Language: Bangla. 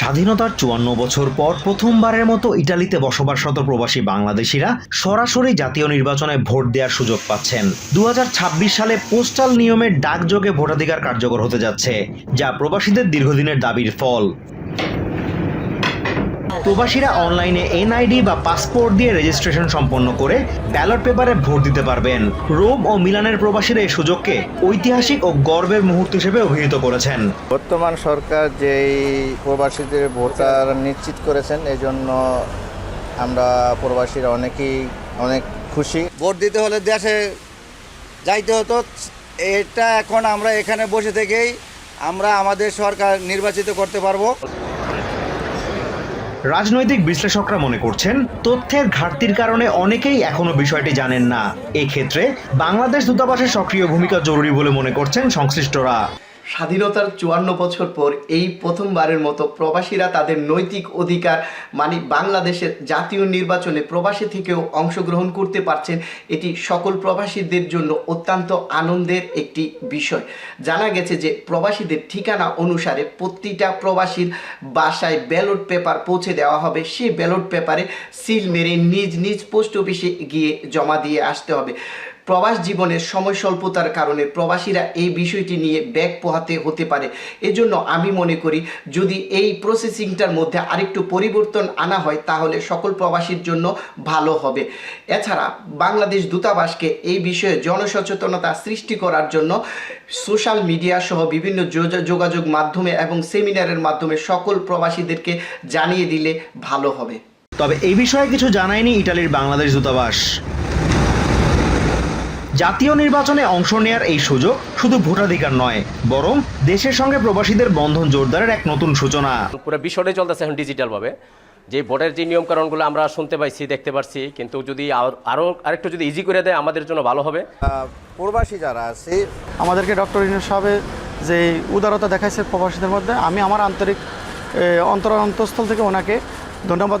স্বাধীনতার চুয়ান্ন বছর পর প্রথমবারের মতো ইটালিতে বসবাসরত প্রবাসী বাংলাদেশিরা সরাসরি জাতীয় নির্বাচনে ভোট দেওয়ার সুযোগ পাচ্ছেন। দু হাজার ছাব্বিশ সালে পোস্টাল নিয়মে ডাকযোগে ভোটাধিকার কার্যকর হতে যাচ্ছে, যা প্রবাসীদের দীর্ঘদিনের দাবির ফল। প্রবাসীরা অনলাইনে এনআইডি বা পাসপোর্ট দিয়ে রেজিস্ট্রেশন সম্পন্ন করে ব্যালট পেপারে ভোট দিতে পারবেন। রোম ও মিলানের প্রবাসীরা এই সুযোগকে ঐতিহাসিক ও গর্বের মুহূর্ত হিসেবে অভিহিত করেছেন। বর্তমান সরকার যেই প্রবাসীদের ভোটার নিশ্চিত করেছেন এই জন্য আমরা প্রবাসীরা অনেকেই অনেক খুশি। ভোট দিতে হলে দেশে যাইতে হতো। এটা এখন আমরা এখানে বসে থেকেই আমরা আমাদের সরকার নির্বাচিত করতে পারব। রাজনৈতিক বিশ্লেষকরা মনে করছেন, তথ্যের ঘাটতির কারণে অনেকেই এখনও বিষয়টি জানেন না। এক্ষেত্রে বাংলাদেশ দূতাবাসের সক্রিয় ভূমিকা জরুরি বলে মনে করছেন সংশ্লিষ্টরা। স্বাধীনতার চুয়ান্ন বছর পর এই প্রথমবারের মতো প্রবাসীরা তাদের নৈতিক অধিকার মানে বাংলাদেশের জাতীয় নির্বাচনে প্রবাসী থেকেও অংশগ্রহণ করতে পারছেন, এটি সকল প্রবাসীদের জন্য অত্যন্ত আনন্দের একটি বিষয়। জানা গেছে যে প্রবাসীদের ঠিকানা অনুসারে প্রতিটা প্রবাসীর বাসায় ব্যালট পেপার পৌঁছে দেওয়া হবে। সেই ব্যালট পেপারে সিল মেরে নিজ নিজ পোস্ট অফিসে গিয়ে জমা দিয়ে আসতে হবে। প্রবাস জীবনের সময় স্বল্পতার কারণে প্রবাসীরা এই বিষয়টি নিয়ে ব্যাগ পোহাতে হতে পারে। এজন্য আমি মনে করি, যদি এই প্রসেসিংটার মধ্যে আরেকটু পরিবর্তন আনা হয়, তাহলে সকল প্রবাসীর জন্য ভালো হবে। এছাড়া বাংলাদেশ দূতাবাসকে এই বিষয়ে জনসচেতনতা সৃষ্টি করার জন্য সোশ্যাল মিডিয়া সহ বিভিন্ন যোগাযোগ মাধ্যমে এবং সেমিনারের মাধ্যমে সকল প্রবাসীদেরকে জানিয়ে দিলে ভালো হবে। তবে এই বিষয়ে কিছু জানায়নি ইটালির বাংলাদেশ দূতাবাস। জাতীয় নির্বাচনে অংশ নেয়ার এই সুযোগ শুধু ভোটাধিকার নয় বরং দেশের সঙ্গে প্রবাসীদের বন্ধন জোরদারের এক নতুন সূচনা। পুরো বিশ্বটাই চলতেছে এখন ডিজিটালভাবে যে ভোটের যে নিয়ম নিয়মকানুনগুলো আমরা শুনতে পাইছি দেখতে পারছি কিন্তু যদি আর- আরও আরেকটু যদি ইজি করে দেয় আমাদের জন্য ভালো হবে। প্রবাসী যারা আছে আমাদেরকে ডক্টর ইনুস সাহেবের যে উদারতা দেখাইছে প্রবাসীদের মধ্যে আমি আমার আন্তরিক এ, অন্তর অন্তঃস্থল থেকে ওনাকে ধন্যবাদ